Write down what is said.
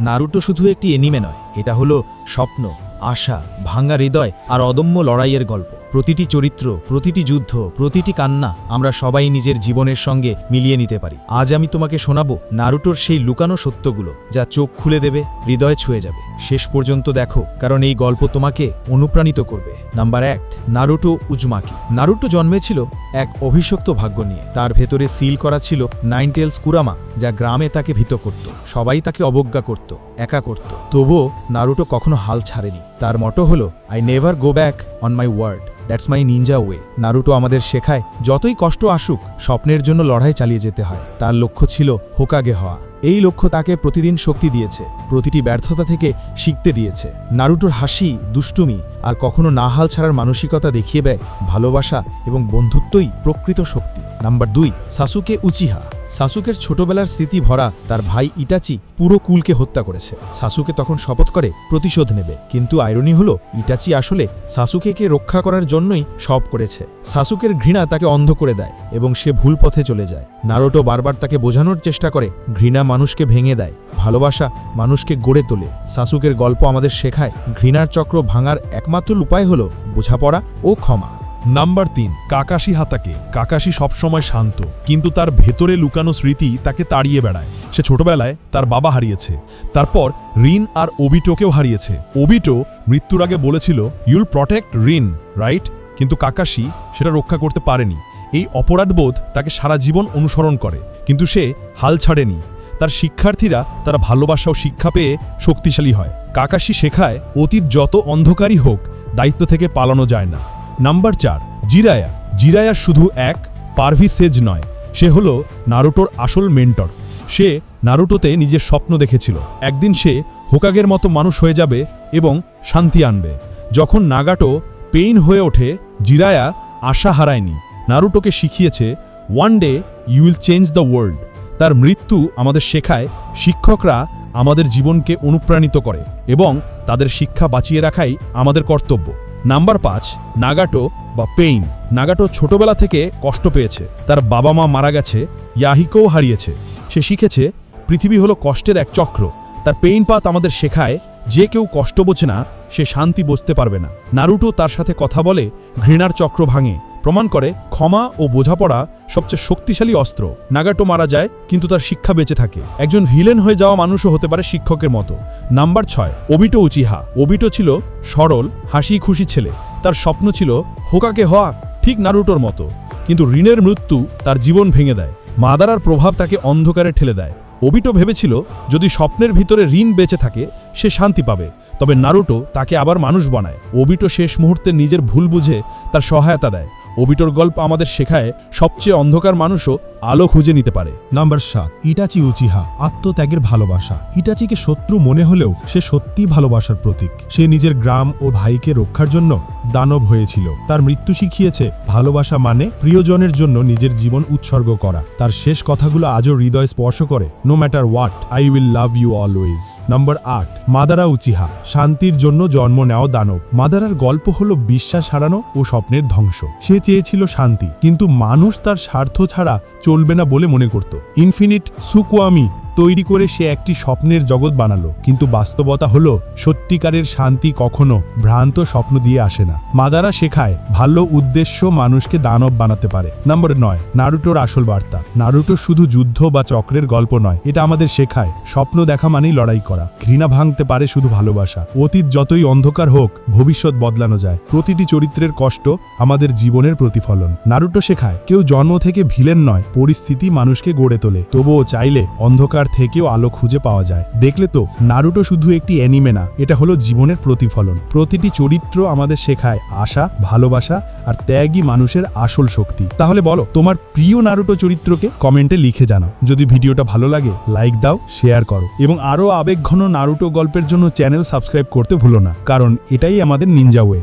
Naruto শুধু একটি anime নয়, এটা হলো স্বপ্ন, আশা ভাঙ্গা হৃদয় আর অদম্য লড়াইয়ের গল্প। প্রতিটি চরিত্র, প্রতিটি যুদ্ধ, প্রতিটি কান্না আমরা সবাই নিজের জীবনের সঙ্গে মিলিয়ে নিতে পারি। আজ আমি তোমাকে শোনাবো নারুটোর সেই লুকানো সত্যগুলো যা চোখ খুলে দেবে, হৃদয় ছুঁয়ে যাবে। শেষ পর্যন্ত দেখো, কারণ এই গল্প তোমাকে অনুপ্রাণিত করবে। নাম্বার এক, নারুটো উজমাকি। নারুটো জন্মেছিল এক অভিশপ্ত ভাগ্য নিয়ে। তার ভেতরে সিল করা ছিল নাইনটেলস কুরামা, যা গ্রামে তাকে ভীত করত। সবাই তাকে অবজ্ঞা করত। একা করত। তবুও নারুটো কখনো হাল ছাড়েনি। তার মটো হলো I never go back on my word that's my ninja way Naruto আমাদের শেখায়, যতই কষ্ট আসুক, স্বপ্নের জন্য লড়াই চালিয়ে যেতে হয়। তার লক্ষ্য ছিল হোকাগে হওয়া। এই লক্ষ্য তাকে প্রতিদিন শক্তি দিয়েছে, প্রতিটি ব্যর্থতা থেকে শিখতে দিয়েছে। নারুটোর হাসি, দুষ্টুমি আর কখনো না হাল ছাড়ার মানসিকতা দেখিয়ে দেয় ভালোবাসা এবং বন্ধুত্বই প্রকৃত শক্তি। নাম্বার দুই, সাসুকে উচিহা। সাসুকের ছোটবেলার স্মৃতি ভরা তার ভাই ইটাচি পুরো কুলকে হত্যা করেছে। সাসুকে তখন শপথ করে প্রতিশোধ নেবে। কিন্তু আইরনি হলো, ইটাচি আসলে সাসুকেকে রক্ষা করার জন্যই সব করেছে। সাসুকের ঘৃণা তাকে অন্ধ করে দেয় এবং সে ভুল পথে চলে যায়। নারোটো বারবার তাকে বোঝানোর চেষ্টা করে, ঘৃণা মানুষকে ভেঙে দেয়। ভালোবাসা মানুষকে গড়ে তোলে। সাসুকের গল্প আমাদের শেখায়, ঘৃণার চক্র ভাঙার একমাত্র উপায় হলো বোঝাপড়া ও ক্ষমা। নাম্বার তিন, কাকাশি হাতাকে। কাকাশি সবসময় শান্ত, কিন্তু তার ভেতরে লুকানো স্মৃতি তাকে তাড়িয়ে বেড়ায়। সে ছোটবেলায় তার বাবা হারিয়েছে। তারপর রিন আর ওবিটোকেও হারিয়েছে। ওবিটো মৃত্যুর আগে বলেছিল ইউল প্রটেক্ট রিন রাইট কিন্তু কাকাশি সেটা রক্ষা করতে পারেনি। এই অপরাধবোধ তাকে সারা জীবন অনুসরণ করে, কিন্তু সে হাল ছাড়েনি। তার শিক্ষার্থীরা তার ভালোবাসা ও শিক্ষা পেয়ে শক্তিশালী হয়। কাকাশি শেখায়, অতীত যত অন্ধকারই হোক, দায়িত্ব থেকে পালানো যায় না। নাম্বার চার, জিরায়া। জিরায়া শুধু এক, পারভি সেজ নয়। সে হলো নারুটোর আসল মেন্টর। সে নারুটোতে নিজের স্বপ্ন দেখেছিল। একদিন সে হোকাগের মতো মানুষ হয়ে যাবে এবং শান্তি আনবে। যখন নাগাটো পেইন হয়ে ওঠে, জিরায়া আশা হারায়নি। নারুটোকে শিখিয়েছে one day you will change the world তার মৃত্যু আমাদের শেখায়, শিক্ষকরা আমাদের জীবনকে অনুপ্রাণিত করে এবং তাদের শিক্ষা বাঁচিয়ে রাখাই আমাদের কর্তব্য। নাম্বার পাঁচ, নাগাটো বা পেইন। নাগাটো ছোটবেলা থেকে কষ্ট পেয়েছে। তার বাবা মা মারা গেছে, ইয়াহিকেও হারিয়েছে। সে শিখেছে, পৃথিবী হলো কষ্টের এক চক্র। তার পেইন পাত আমাদের শেখায়, যে কেউ কষ্ট বোঝে না, সে শান্তি বুঝতে পারবে না। নারুটো তার সাথে কথা বলে, ঘৃণার চক্র ভাঙে। প্রমাণ করে ক্ষমা ও বোঝাপড়া সবচেয়ে শক্তিশালী অস্ত্র। নাগাটো মারা যায়, কিন্তু তার শিক্ষা বেঁচে থাকে। একজন ভিলেন হয়ে যাওয়া মানুষও হতে পারে শিক্ষকের মতো। নাম্বার ছয়, ওবিটো উচিহা। ওবিটো ছিল সরল হাসি খুশি ছেলে। তার স্বপ্ন ছিল হোকাকে হওয়া ঠিক নারুটোর মতো। কিন্তু ঋণের মৃত্যু তার জীবন ভেঙে দেয়। মাদারার প্রভাব তাকে অন্ধকারে ঠেলে দেয়। ওবিটো ভেবেছিল, যদি স্বপ্নের ভিতরে ঋণ বেঁচে থাকে, সে শান্তি পাবে। তবে নারুটো তাকে আবার মানুষ বানায়। ওবিটো শেষ মুহূর্তে নিজের ভুল বুঝে তার সহায়তা দেয়। ওবিটোর গল্প আমাদের শেখায়, সবচেয়ে অন্ধকার মানুষও আলো খুঁজে নিতে পারে। নাম্বার সাত, ইটাচি উচিহা, আত্মত্যাগের ভালোবাসা। ইটাচিকে শত্রু মনে হলেও সে সত্যি ভালোবাসার প্রতীক। সে নিজের গ্রাম ও ভাইকে রক্ষার জন্য দানব হয়েছিল। তার মৃত্যু শিখিয়েছে, ভালোবাসা মানে প্রিয়জনের জন্য নিজের জীবন উৎসর্গ করা। তার শেষ কথাগুলো আজও হৃদয় স্পর্শ করে no matter what I will love you always number আট, মাদারা উচিহা, শান্তির জন্য জন্ম নেওয়া দানব। মাদারার গল্প হলো বিশ্বাস হারানো ও স্বপ্নের ধ্বংস। সে চেয়েছিল শান্তি, কিন্তু মানুষ তার স্বার্থ ছাড়া চলবে না বলে মনে করত। ইনফিনিট সুকুয়ামি তৈরি করে সে একটি স্বপ্নের জগৎ বানালো। কিন্তু বাস্তবতা হলো, সত্যিকারের শান্তি কখনো ভ্রান্ত স্বপ্ন দিয়ে আসে না। মাদারা শেখায়, ভালো উদ্দেশ্য মানুষকে দানব বানাতে পারে। নম্বর নয়, নারুটোর আসল বার্তা। নারুটো শুধু যুদ্ধ বা চক্রের গল্প নয়, এটা আমাদের শেখায়, স্বপ্ন দেখা মানেই লড়াই করা। ঘৃণা ভাঙতে পারে শুধু ভালোবাসা। অতীত যতই অন্ধকার হোক, ভবিষ্যৎ বদলানো যায়। প্রতিটি চরিত্রের কষ্ট আমাদের জীবনের প্রতিফলন। নারুটো শেখায়, কেউ জন্ম থেকে ভিলেন নয়, পরিস্থিতি মানুষকে গড়ে তোলে। তবুও চাইলে অন্ধকার থেকেও আলো খুঁজে পাওয়া যায়। দেখলে তো, নারুটো শুধু একটি অ্যানিমে না, এটা হলো জীবনের প্রতিফলন। প্রতিটি চরিত্র আমাদের শেখায় আশা, ভালোবাসা আর ত্যাগই মানুষের আসল শক্তি। তাহলে বলো, তোমার প্রিয় নারুটো চরিত্রকে কমেন্টে লিখে জানাও। যদি ভিডিওটা ভালো লাগে লাইক দাও শেয়ার করো। এবং আরও আবেগঘন নারুটো গল্পের জন্য চ্যানেল সাবস্ক্রাইব করতে ভুলো না, কারণ এটাই আমাদের নিনজা ওয়ে